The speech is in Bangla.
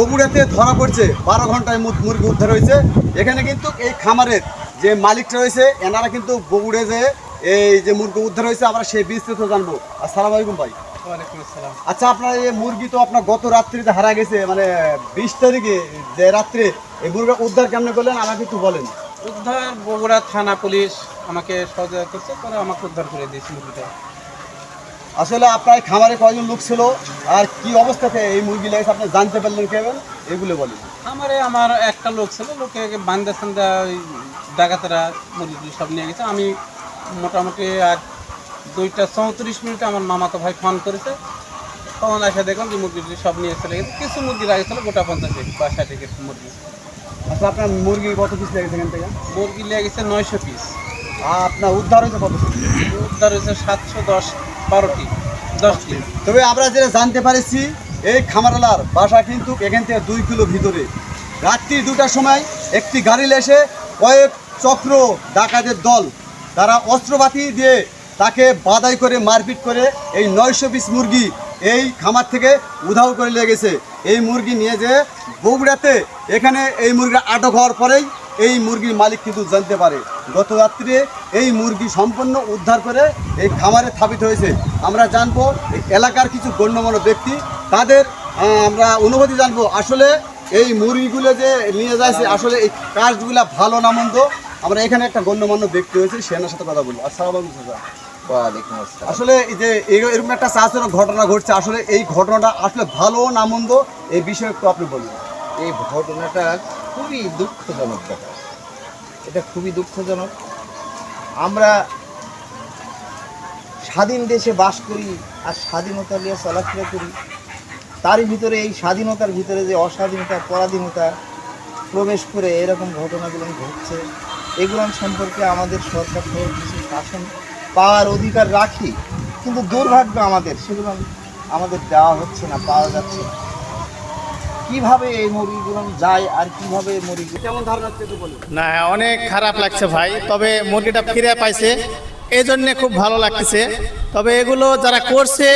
বগুড়াতে ধরা পড়ছে বারো ঘন্টায় মুরগি উদ্ধার হয়েছে। এখানে কিন্তু এই খামারের যে মালিকটা রয়েছে এনারা কিন্তু বগুড়ে যে এই যে মুরগি উদ্ধার হয়েছে আমরা সেই বিস্তারিত জানব। আসসালামু আলাইকুম ভাই। আচ্ছা আপনার এই মুরগি তো আপনার গত রাত্রিতে হারা গেছে মানে বিশ তারিখে যে রাত্রে এই মুরগি উদ্ধার কেমনে করলেন আমাকে একটু বলেন। উদ্ধার বগুড়া থানা পুলিশ আমাকে সহযোগিতা করছে পরে আমাকে উদ্ধার করে দিয়েছে মুরগিটা। আসলে আপনার খামারে কয়জন লোক ছিল? আর কি অবস্থাতে এই মুরগি লেগেছে আপনি জানতে পারলেন কেমন এগুলো বলেন। খামারে আমার একটা লোক ছিল লোকে বান্দা সান্দা ওই ডাকাতেরা মুরগি সব নিয়ে গেছে। আমি মোটামুটি আর দুইটা চৌত্রিশ মিনিটে আমার মামাতো ভাই ফোন করেছে। তখন এসে দেখলাম যে মুরগি সব নিয়ে চলে গেছে। কিছু মুরগি লাগেছিল গোটা পঞ্চাশ বা ষাট মুরগি। আচ্ছা আপনার মুরগি কত পিস লেগেছে এখান থেকে? মুরগি লেগে গেছে নয়শো পিস আর আপনার উদ্ধার হয়েছে কত? উদ্ধার হয়েছে সাতশো দশ। বারোটি, দশটি। তবে আমরা যেটা জানতে পারেছি, এই খামারালার বাসা কিন্তু এখান থেকে দুই কিলো ভিতরে। রাত্রি দুটার সময় একটি গাড়ি এসে কয়েক চক্র ডাকাতের দল তারা অস্ত্রপাতি দিয়ে তাকে বাদাই করে মারপিট করে এই নয়শো পিস মুরগি এই খামার থেকে উধাও করে লেগেছে এই মুরগি নিয়ে যে বগুড়াতে এখানে এই মুরগিটা আটক হওয়ার পরেই এই মুরগির মালিক কিন্তু জানতে পারে। গত রাত্রে এই মুরগি সম্পূর্ণ উদ্ধার করে এই খামারে স্থাপিত হয়েছে। আমরা জানব এই এলাকার কিছু গণ্যমান্য ব্যক্তি তাদের আমরা অনুভূতি জানব আসলে এই মুরগিগুলো যে নিয়ে যাচ্ছে আসলে এই কাজগুলা ভালো না মন্দ। আমরা এখানে একটা গণ্যমান্য ব্যক্তি হয়েছে সেনার সাথে কথা বলব আসসালামু আলাইকুম আসলে এই যে এরকম একটা চাষের ঘটনা ঘটছে আসলে এই ঘটনাটা আসলে ভালো না মন্দ এই বিষয়ে একটু আপনি বলুন। এই ঘটনাটা খুবই দুঃখজনক ব্যাপার এটা খুবই দুঃখজনক। আমরা স্বাধীন দেশে বাস করি আর স্বাধীনতা নিয়ে চলাফেরা করি, তারই ভিতরে এই স্বাধীনতার ভিতরে যে অস্বাধীনতা, পরাধীনতা প্রবেশ করে এরকম ঘটনাগুলো ঘটছে, এগুলো সম্পর্কে আমাদের সরকার থেকে কিছু শাসন পাওয়ার অধিকার রাখি, কিন্তু দুর্ভাগ্য আমাদের, সেগুলো আমাদের দেওয়া হচ্ছে না, পাওয়া যাচ্ছে না। কীভাবে এই মুরগিগুলো যায় আর কীভাবে মুরগি কেমন ধারণা হচ্ছে একটু বলুন। না অনেক খারাপ লাগছে ভাই তবে মুরগিটা ফিরে পাইছে। এই জন্যে খুব ভালো লাগতেছে। তবে এগুলো যারা করছে